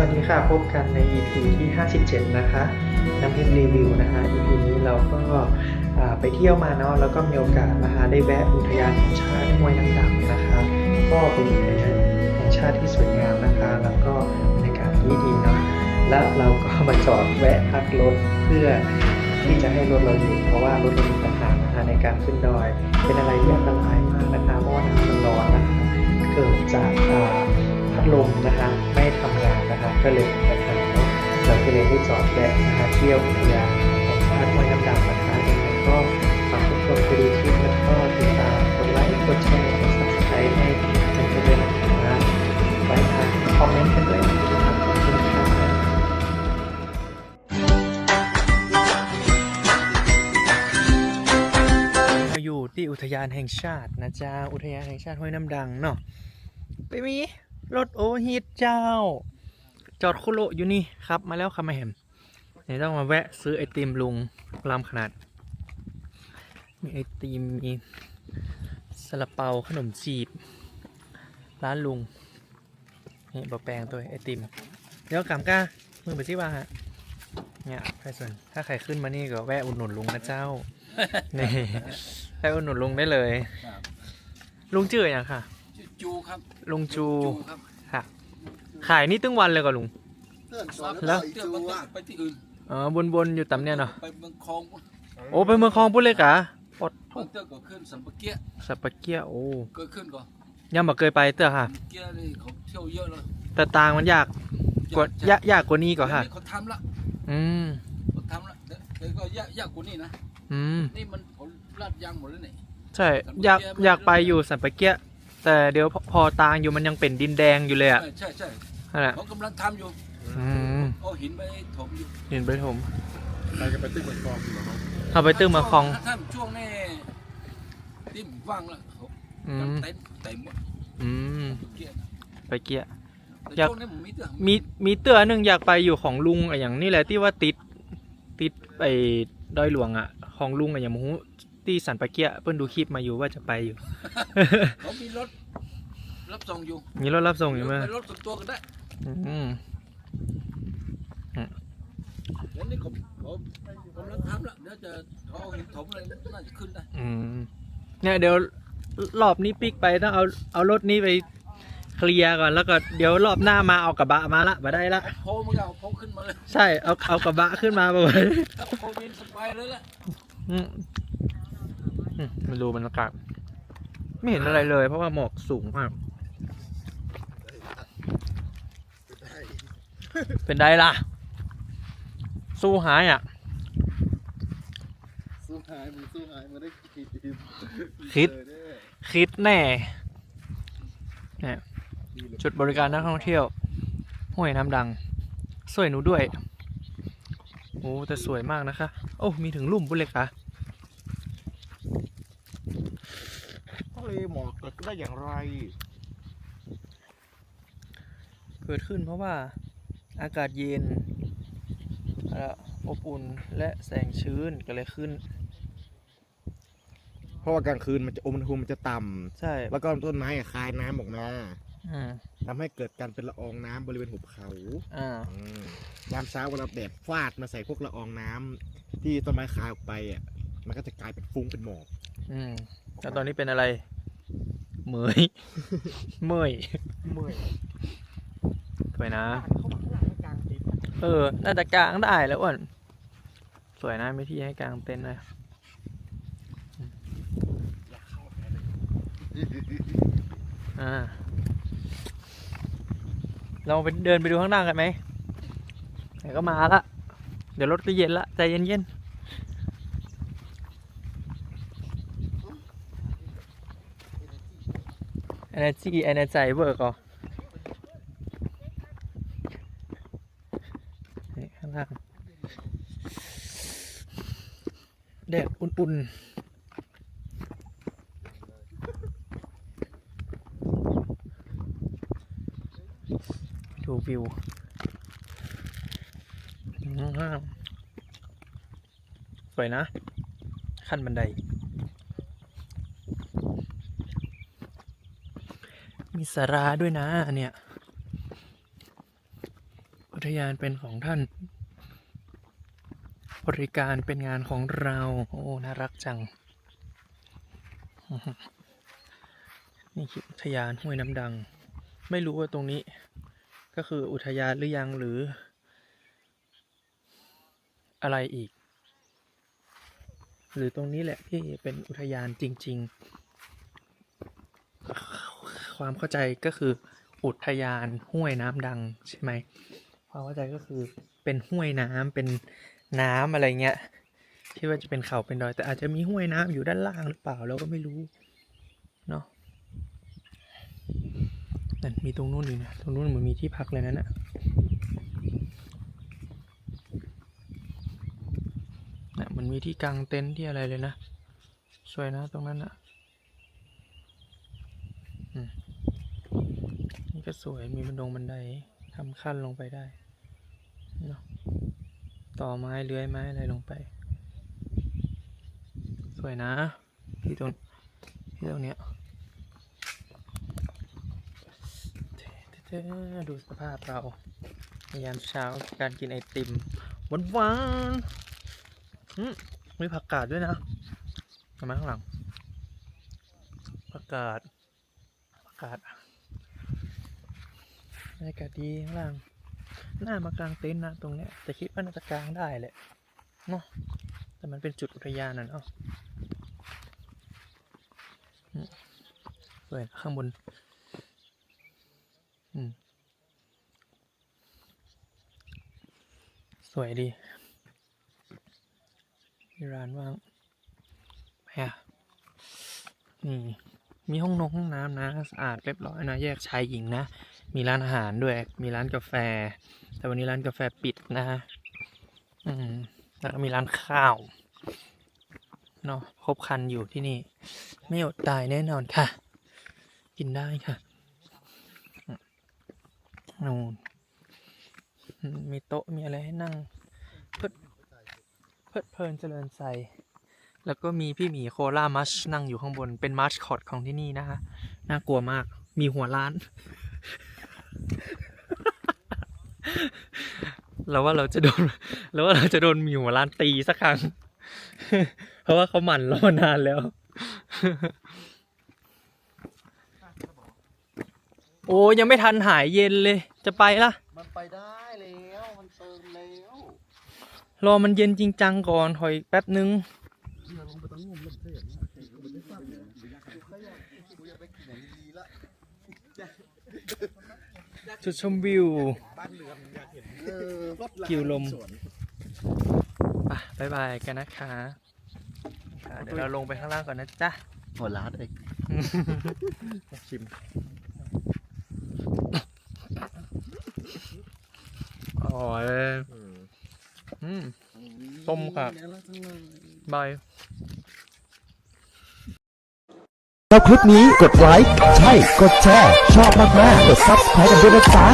วัสดีค่ะ พบกันใน EP ที่ 57 นะคะน้ำเพชรรีวิวนะคะ EP นี้เราก็ไปเที่ยวมาเนาะแล้วก็มีโอกาสนะคะได้แวะอุทยานแห่งชาติห้วยน้ำดังนะคะ ก็เป็นอุทยานแห่งชาติที่สวยงามนะคะ แล้วก็บรรยากาศที่ดีเนาะแล้วเราก็มาจอดแวะพักรถเพื่อที่จะให้รถเราอยู่ เพราะว่ารถเรามีปัญหานะคะในการขึ้นดอย เป็นอะไรที่อันตรายมากนะคะเพราะว่าน้ำมันร้อนนะคะเกิดจากอ่า พัดลมนะคะไม่ทำงานนะคะก็เลยเป็นปัญหาเนาะเราก็เลยได้จอดแวะนะคะเที่ยวอุทยานแห่งชาติห้วยน้ำดำนะคะยังไงก็ฝากทุกคนไปดูคลิปแล้วก็ติดตามกดไลค์กดแชร์กด subscribe ให้เป็นกันด้วยนะคะไว้ค่ะคอมเมนต์กันด้วยนะครับขอบคุณค่ะเราอยู่ที่อุทยานแห่งชาตินะจ๊ะอุทยานแห่งชาติห้วยน้ำดังเนาะไปมี รถโอเวอร์ฮีทเจ้า จอดคุโระอยู่นี่ครับ มาแล้วครับมาเห็นเดี๋ยวต้องมาแวะซื้อไอติมลุงลำขนาด มีไอติมมีซาลาเปาขนมจีบ ร้านลุง นี่บะแปลงตัวไอติม เดี๋ยวกำก้ามือไปที่ว่าฮะเนี่ยใครสนถ้าใครขึ้นมานี่ก็แวะอุดหนุนลุงนะเจ้านี่แวะอุดหนุนลุงได้เลยครับลุงชื่ออย่างค่ะชื่อ จูครับลุงจูครับค่ะขายนี่ตึ้งวันเลยก็ลุง เพื่อนสอนแล้แล้ววอีเที่ยวจูไปอะไปที่อื่นอ๋อบนบนๆอยู่ต่ำเนี่ยเนาะไปเมืองคลองโอ้ไปเมืองคลองพูดเลยกะอดบางเที่ยวก็ขึ้นสัมปะเกียะสัปปะเกียโอ้ก็ขึ้นก่อนยังบ่เคยไปเตอค่ะ สัมปะเกียะนี่เขาเที่ยวเยอะเลยแต่ต่างมันยากกว่ายากยากกว่านี้ก็ค่ะ เดี๋ยวนี้เขาทำละอืมเขาทำละเดี๋ยวเดี๋ยวก็ยากยากกว่านี้นะอืมนี่มันเขาลาดยางหมดแล้วนี่ใช่อยากอยากไปอยู่สัปปะเกีย แต่เดี๋ยวพอพอตางอยู่มันยังเป็นดินแดงอยู่เลยอะใช่ใช่ใช่นั่นแหละเขากำลังทำอยู่อืมเอาหินไปถมอยู่เห็นไปผมไปกันไปตึ้งเหมือนกองอยู่เหรอเข้าไปตื้มมาคลองถ้าถ้าช่วงนี้ที่ว่างละเขาอืกันมเต็นท์เต็มหมดอืมสัมปะเกียะไปเกียแต่อยากช่วงนี้ผมมีเตือนมีมีเตือหนึ่งอยากไปอยู่ของลุงอะอย่างนี่แหละที่ว่าติดติดไปดอยหลวงอะ ของลุงอะอย่างมู ที่สันปะเกียเพิ่นดูคลิปมาอยู่ว่าจะไปอยู่ เขามีรถรับส่งอยู่มีรถรับส่งอยู่ไหมไปรถส่วนตัวก็ได้อืมเดี๋ยวนี้เขาเขากำลังทำละเดี๋ยวจะเขาเอาหินถมอะไรน่าจะขึ้นได้อืมเนี่ยเดี๋ยวรอบนี้ปิกไปต้องเอาเอารถนี้ไปเคลียร์ก่อนแล้วก็เดี๋ยวรอบหน้ามาเอากระบะมาละมาได้ละโพมันก็เอาโพขึ้นมาเลยใช่เอาเอากระบะขึ้นมาบ่อยถ้าโพเย็นสบายเลยแหละอื มอืมไม่รู้บรรยากาศไม่เห็นอะไรเลย เพราะว่าหมอกสูงมาก เป็นไดล่ะ สู้หายอะ สู้หายมึงสู้หายมึงได้คิดคิดเออเนี่ยคิดแน่เนี่ยจุดบริการนักท่องเที่ยวห้วยน้ำดัง สวยหนูด้วย โอ้แต่สวยมากนะคะ โอ้ มีถึงลุ่มบุญเลยค่ะทะเลหมอกเกิดขึ้น ได้อย่างไร เกิดขึ้นเพราะว่าอากาศเย็นและอบอุ่นและแสงชื้นก็เลยขึ้น เพราะว่ากลางคืนมันจะอุณหภูมิมันจะต่ใช่ำแล้วก็ต้นไม้อะคายน้ำออกมาอืมทำให้เกิดการเป็นละอองน้ำบริเวณหุบเขาอ่าอืมยามเช้าเวลาแดดฟาดมาใส่พวกละอองน้ำที่ต้นไม้คายออกไปอะมันก็จะกลายเป็นฟุ้งเป็นหมอก อืมแล้วตอนนี้เป็นอะไร เหมยเมยเมื่อยสวยนะเออ น่าจะกางได้แล้วอ้วนสวยนะมีที่ให้กางเต็นท์นะอ่า เราไปเดินไปดูข้างหน้ากันไหมไหนก็มาละ เดี๋ยวรถก็เย็นละ ใจเย็นๆ energy energy เวิร์กอะนี่ข้างล่างแดดอุ่นๆ ดูวิวอืมสวยนะ ขั้นบันได มีสาราด้วยนะเนี่ย อุทยานเป็นของท่าน บริการเป็นงานของเรา โอ้ น่ารักจัง นี่คืออุทยานห้วยน้ำดัง ไม่รู้ว่าตรงนี้ ก็คืออุทยานหรือยังหรือ อะไรอีก หรือตรงนี้แหละที่เป็นอุทยานจริง ๆ ความเข้าใจก็คืออุทยานห้วยน้ำดังใช่ไหมความเข้าใจก็คือเป็นห้วยน้ำเป็นน้ำอะไรเงี้ยที่ว่าจะเป็นเขาเป็นดอย แต่อาจจะมีห้วยน้ำอยู่ด้านล่างหรือเปล่าเราก็ไม่รู้เนาะนั่นมีตรงนู้นอีกนะตรงนู้นเหมือนมีที่พักเลยนั่นน่ะน่ะมันมีที่กางเต็นท์ที่อะไรเลยนะ สวยนะตรงนั้นน่ะอืม นี่ก็สวยมีบันดงบันไดทำขั้นลงไปได้เนาะต่อไม้เลื้อยไม้อะไรลงไป สวยนะที่ตรงที่ตรงเนี้ยเท่ๆดูสภาพเรายามเช้าการกินไอติมหวานหวานๆอืมมีผักกาดด้วยนะเห็นไมข้างหลังผักกาดผักกาด บรรยากาศดีข้างล่างน่ามากลางเต็นท์นะตรงเนี้ย แต่คิดว่าน่าจะกลางได้แหละ เนาะ แต่มันเป็นจุดอุทยานน่ะเนาะสวยข้างบน อืม สวยดีมีร้านว่างไปอะนี่มีห้องนงห้องน้ำนะ สะอาดเรียบร้อยนะ แยกชายหญิงนะ มีร้านอาหารด้วย มีร้านกาแฟ แต่วันนี้ร้านกาแฟปิดนะฮะอืมแล้วก็มีร้านข้าวเนาะครบคันอยู่ที่นี่ ไม่อดตายแน่นอนค่ะ กินได้ค่ะนู่นมีโต๊ะมีอะไรให้นั่งเพลิดเพลิดเพลินเจริญใจแล้วก็มีพี่หมีโคล่ามัชนั่งอยู่ข้างบนเป็นมัชคอตของที่นี่นะคะน่ากลัวมากมีหัวล้าน เราว่าเราจะโดนเราว่าเราจะโดนหมีหัวล้านตีสักครั้ง เพราะว่าเขาหมั่นเรามานานแล้ว โอ้ยังไม่ทันหายเย็นเลย จะไปละมันไปได้แล้วมันเติมแล้วรอมันเย็นจริงจังก่อนถอยอีกแป๊บนึง จุดชมวิวเออรถกิวลมไปบายบายกันนะคะอะเดี๋ยวเราลงไปข้างล่างก่อนนะจ๊ะหัวล้านเองชิมอร่อยอืมต้มครับบาย ชอบคลิปนี้กดไลค์ ใช่ กดแชร์ ชอบมาก ๆ กด subscribe กันด้วยนะจ๊ะ